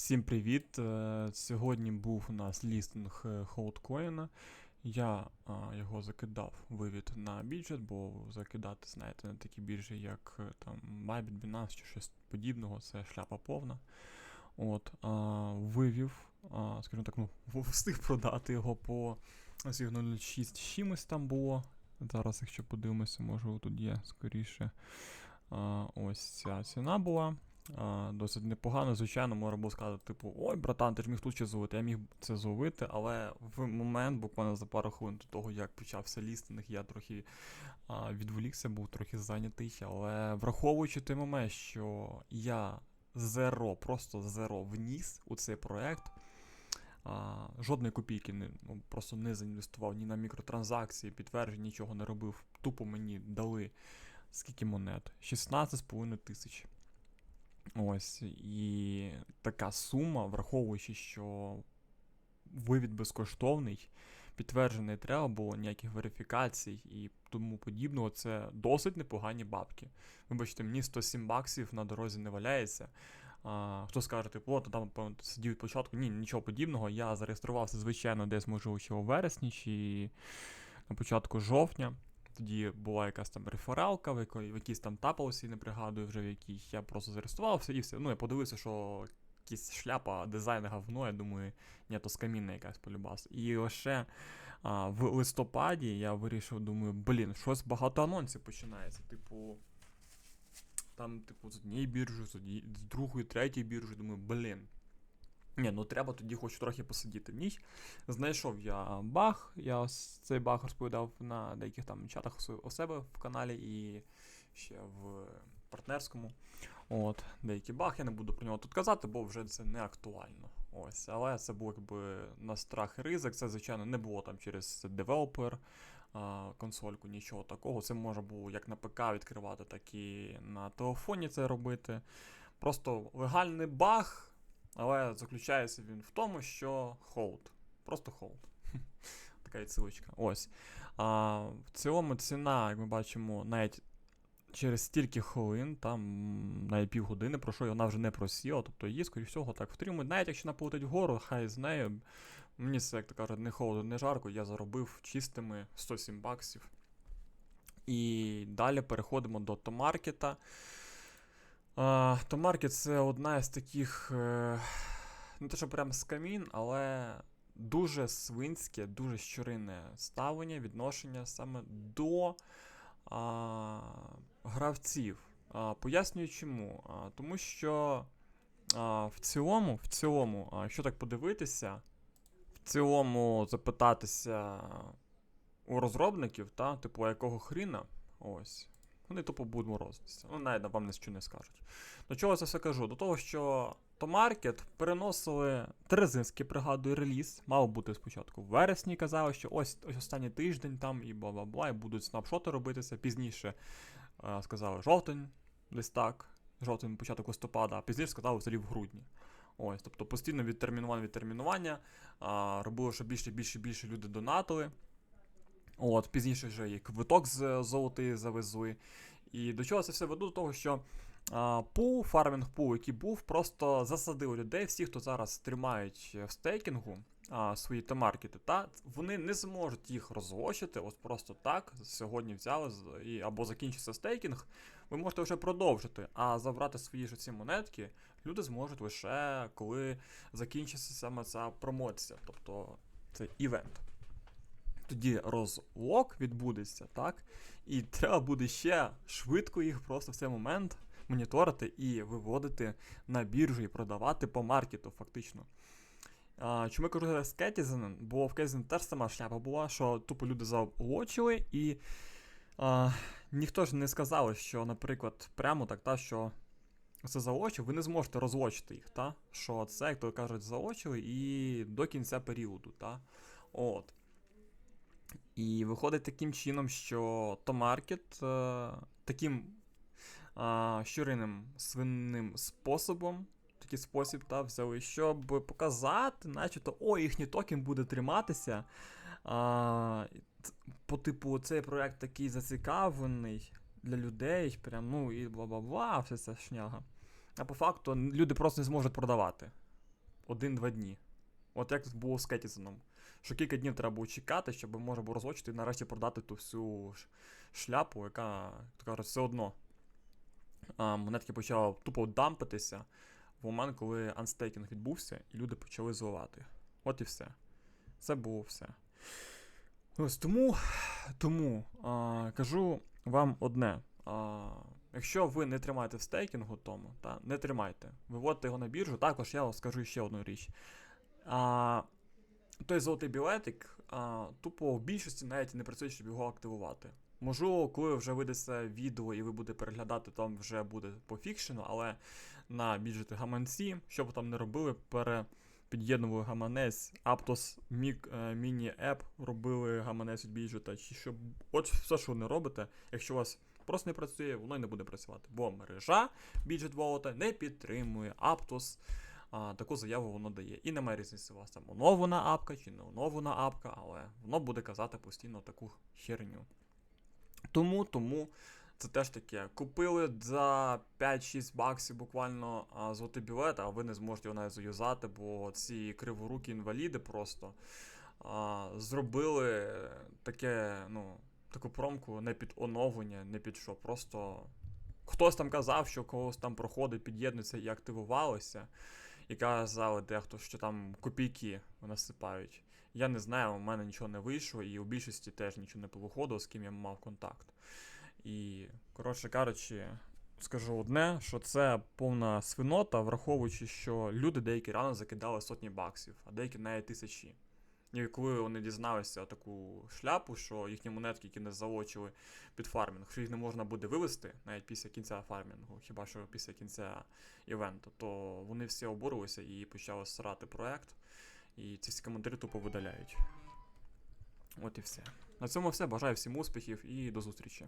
Всім привіт! Е, Сьогодні був у нас лістинг е, холдкоїна. Я його закидав вивід на бюджет, бо закидати, знаєте, на такі біржі, як е, там Bybit, Binance чи щось подібного, це шляпа повна. От, вивів, скажімо так, ну, встиг продати його по 0,6 чимось там було. Зараз, якщо подивимося, може тут є скоріше. Ось ця ціна була. А, досить непогано, звичайно, можна було сказати, типу, ой, братан, ти ж міг тут ще зловити. Я міг це зловити, але в момент, буквально за пару хвилин до того, як почався лістинг, я трохи а, відволікся, був трохи зайнятий. Але враховуючи той момент, що я зеро, просто зеро вніс у цей проект. А, жодної копійки не ну, просто не заінвестував ні на мікротранзакції, підтверджень, нічого не робив. Тупо мені дали скільки монет? 16,5 тисяч. Ось, і така сума, враховуючи, що вивід безкоштовний, підтверджений треба було ніяких верифікацій і тому подібного, це досить непогані бабки. Вибачте, мені 107 баксів на дорозі не валяється. А, Хто скаже, типу, о, то там сидів від початку. Ні, нічого подібного. Я зареєструвався, звичайно, десь можливо ще у вересні чи на початку жовтня. Тоді була якась там рефералка, в, якійсь там тапалці, не пригадую вже в якій я просто зареєструвався і все. Ну, я подивився, що якась шляпа, дизайн говно, я думаю, ні, то скамінна якась полюбас. І лише а, в листопаді я вирішив, думаю, блін, щось багато анонсів починається. Типу. Там, типу, з однієї біржі, з, однієї, з другої, третьої біржі, думаю, блін. Ні, ну треба тоді хоч трохи посидіти в ніч. Знайшов я баг, я ось цей баг розповідав на деяких там чатах у себе в каналі і ще в партнерському. От, Деякий баг, я не буду про нього тут казати, бо вже це не актуально. Ось, Але це був якби на страх і ризик. Це, звичайно, не було там через девелопер, консольку, нічого такого. Це можна було як на ПК відкривати, так і на телефоні це робити. Просто легальний баг. Але заключається він в тому, що холд. Просто холд. Така відсилочка. Ось. А, В цілому ціна, як ми бачимо, навіть через стільки хвилин, там навіть півгодини пройшло, і вона вже не просіла. Тобто її, скоріш всього, так втримують. Навіть якщо вона полетить вгору, хай з нею. Мені це, як то кажуть, не холодно, не жарко, я заробив чистими 107 баксів. І далі переходимо до томаркета. Томаркет це одна з таких, е, не те, що прям з камін, але дуже свинське, дуже щурине ставлення, відношення саме до а, гравців. А, Пояснюю чому. А, Тому що а, в цілому, в цілому, а, якщо так подивитися, в цілому запитатися у розробників, та, типу, якого хріна, ось. Вони тупо будуть морозитися. Ну, навіть вам нічого не скажуть. До чого це все кажу? До того, що Томаркет переносили Терезинський, пригадую, реліз. Мав бути спочатку в вересні, казали, що ось ось останній тиждень там і бла бла бла, і будуть снапшоти робитися. Пізніше е, сказали жовтень, десь так, жовтень, початок листопада, а пізніше сказали взагалі в грудні. Ось, Тобто постійно відтермінування відтермінування, а, робило, що більше більше більше люди донатили. От, Пізніше вже і квиток з золотий завезли. І до чого це все веду? До того, що а, пул, фармінг пул, який був, просто засадив людей, всі, хто зараз тримають в стейкінгу а, свої темаркети, та вони не зможуть їх розлочити. От просто так. Сьогодні взяли і або закінчиться стейкінг, ви можете вже продовжити, а забрати свої ж ці монетки люди зможуть лише коли закінчиться саме ця промоція, тобто це івент тоді розлок відбудеться, так? І треба буде ще швидко їх просто в цей момент моніторити і виводити на біржу і продавати по маркету, фактично. А, Чому я кажу з Кетізеном? Бо в Кетізен теж сама шляпа була, що тупо люди заолочили, і а, ніхто ж не сказав, що, наприклад, прямо так, та, що це заочив, ви не зможете розлочити їх, та? що це, як то кажуть, заочили і до кінця періоду. Та? От. І виходить таким чином, що Томаркет таким щуриним свинним способом, такий спосіб та, взяли, щоб показати, начебто, о, їхній токен буде триматися. А, По типу, цей проект такий зацікавлений для людей, прям, ну і бла-бла-бла, все це шняга. А по факту люди просто не зможуть продавати. один-два дні. От як було з Кетізоном. Що кілька днів треба було чекати, щоб можна було розлочити і нарешті продати ту всю шляпу, яка, як кажуть, все одно. А, монетки почали тупо дампитися в момент, коли анстейкінг відбувся, і люди почали зливати. От і все. Це було все. Ось тому, тому а, кажу вам одне. А, якщо ви не тримаєте в стейкінгу тому, та, не тримайте. Виводьте його на біржу. Також я вам скажу ще одну річ. А, той золотий білетик, а, тупо в більшості навіть не працює, щоб його активувати. Можливо, коли вже це відео і ви будете переглядати, там вже буде по фікшену, але на біджети гаманці, що б там не робили, пере під'єднували гаманець, Aptos Mini App робили гаманець від біджета, чи щоб от все, що не робите, якщо у вас просто не працює, воно й не буде працювати. Бо мережа біджет Wallet не підтримує Aptos. Таку заяву воно дає. І немає різниці у вас там оновлена апка чи не оновлена апка, але воно буде казати постійно таку херню. Тому, тому це теж таке. Купили за 5-6 баксів буквально золотий білет, а ви не зможете його навіть заюзати, бо ці криворукі інваліди просто а, зробили таке, ну, таку промку не під оновлення, не під що. Просто хтось там казав, що когось там проходить, під'єднується і активувалося. І казали дехто, що там копійки насипають. Я не знаю, у мене нічого не вийшло, і у більшості теж нічого не повиходило, з ким я мав контакт. І, коротше кажучи, скажу одне, що це повна свинота, враховуючи, що люди деякі рано закидали сотні баксів, а деякі навіть тисячі. І коли вони дізналися таку шляпу, що їхні монетки, які не залочили під фармінг, що їх не можна буде вивести навіть після кінця фармінгу, хіба що після кінця івенту, то вони всі обурилися і почали срати проект. І ці всі коментарі тупо видаляють. От і все. На цьому все. Бажаю всім успіхів і до зустрічі.